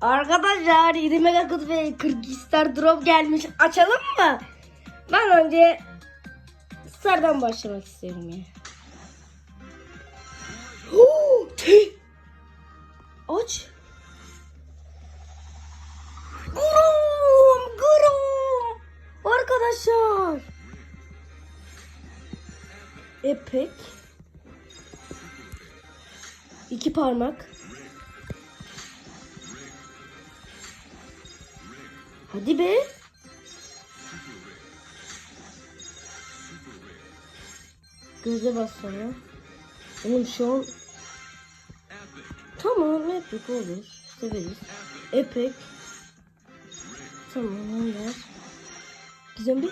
Arkadaşlar 7 megakut ve 40 star drop gelmiş. Açalım mı? Ben önce stardan başlamak istiyorum ya. Aç. Grom, grom. Arkadaşlar. Epic. İki parmak. Hadi be. Göze bassana. Oğlum şu an... Tamam epic olur. Severiz. Epic. Tamam onlar. Gizem bir...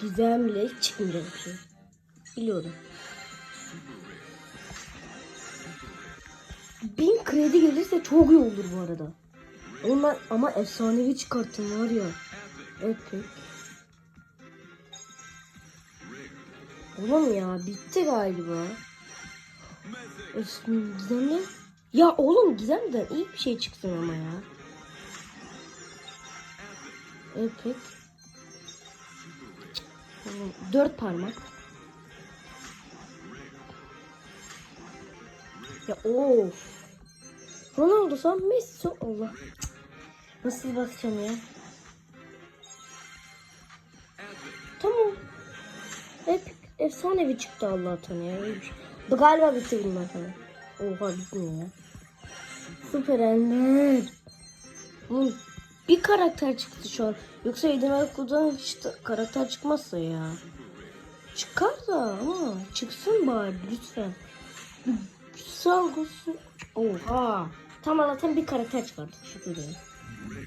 Gizem bile çıkmayacak bir şey. Biliyorum. Bin kredi gelirse çok iyi olur bu arada. Ama, ben- ama efsanevi çıkarttım var ya. Epic. Oğlum ya bitti galiba. Gizem'le. Ya oğlum Gizem'den iyi bir şey çıksın ama ya. Epic. Dört parmak. Ya of. Ronaldo sen Messi Allah. Nasıl basacağım ya? Tamam. Hep efsanevi çıktı Allah'tan ya. Bu galiba bitti bunlar sana. Oha bitmiyor ya. Süper Ender. Oğlum, bir karakter çıktı şu an. Yoksa Edemel Kudan hiç karakter çıkmazsa ya. Çıkar da ama çıksın bari lütfen. Güzel olsun. Oha. Tam Allah'tan bir karakter çıkardı. Teşekkür ederim.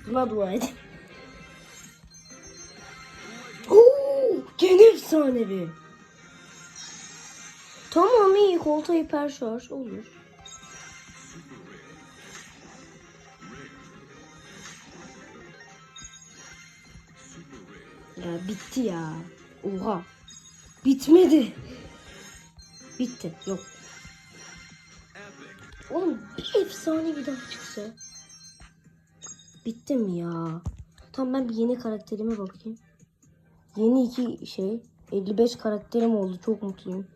Buna dua edin. Oo, gene efsanevi. Tamam iyi koltuğa hiper şarj olur. Ya bitti ya. Oha. Bitmedi. Bitti. Yok. Oğlum bir efsane bir daha çıksa. Bitti mi ya? Tamam ben bir yeni karakterime bakayım. Yeni iki şey. 55 karakterim oldu. Çok mutluyum.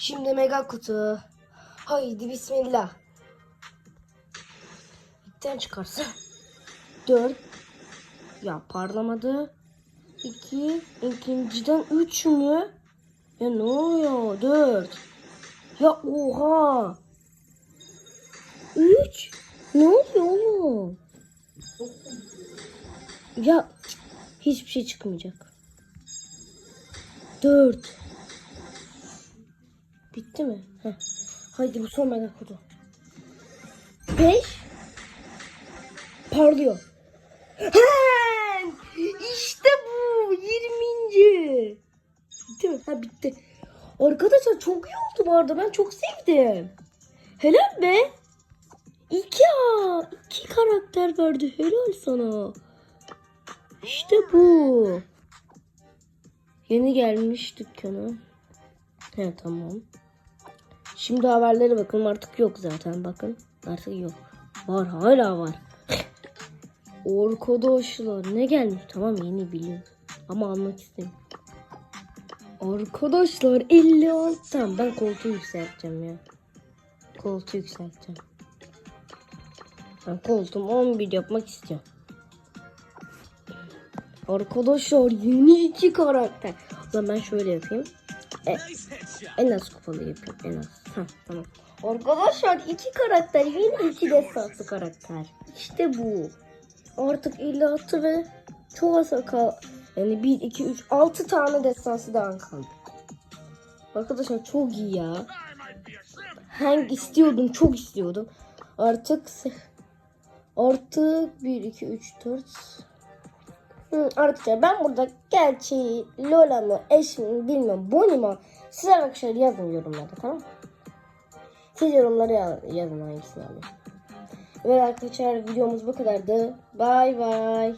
Şimdi mega kutu. Haydi bismillah. Bitten çıkarsa. 4. Ya parlamadı. 2. ikinciden 3 mü? Ya ne oluyor? 4. Ya oha. 3. Ne oluyor oğlum? Ya hiçbir şey çıkmayacak. 4. Bitti mi? Heh. Haydi bu son mega kutu. 5. Parlıyor. İşte bu. 20. Bitti mi? Ha bitti. Arkadaşlar çok iyi oldu bu arada. Ben çok sevdim. Helal be. İki iki karakter verdi. Helal sana. İşte bu. Yeni gelmiş dükkana. He tamam. Şimdi haberlere bakın artık yok zaten bakın. Artık yok. Var hala var. Arkadaşlar ne gelmiş? Tamam yeni biliyorum. Ama almak istemiyorum. Arkadaşlar 56. Tamam ben koltuğu yükselteceğim ya. Koltuğu yükselteceğim. Ben koltuğum 11 yapmak istiyorum. Arkadaşlar yeni iki karakter. O zaman ben şöyle yapayım. E, en az kupalı yapayım en az. Ha, tamam. Arkadaşlar iki karakter yeni iki destansı karakter. İşte bu. Artık 56 ve çok az kal. Yani 1, 2, 3, 6 tane destansı daha kaldı. Arkadaşlar çok iyi ya. Hangi istiyordum çok istiyordum. Artık artık 1, 2, 3, 4 Hı, arkadaşlar ben burada gerçeği Lola mı eş mi bilmiyorum Bonnie mi siz arkadaşlar yazın yorumlarda tamam? Siz yorumlara ya- yazın hangisini alayım. Ve arkadaşlar videomuz bu kadardı. Bay bay.